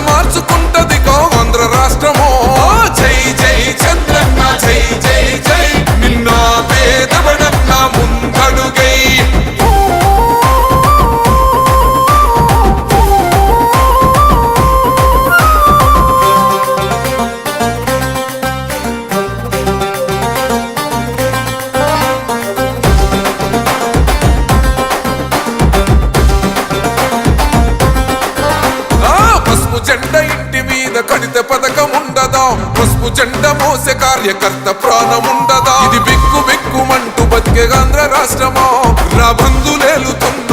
మార్చుకుంటా పసుపు జెండ మోసే కార్యకర్త ప్రాణం ఉండదా ఇది బిక్కు బిక్కుమంటూ బతికే ఆంధ్ర రాష్ట్రమో? నా బంధులేలుతున్న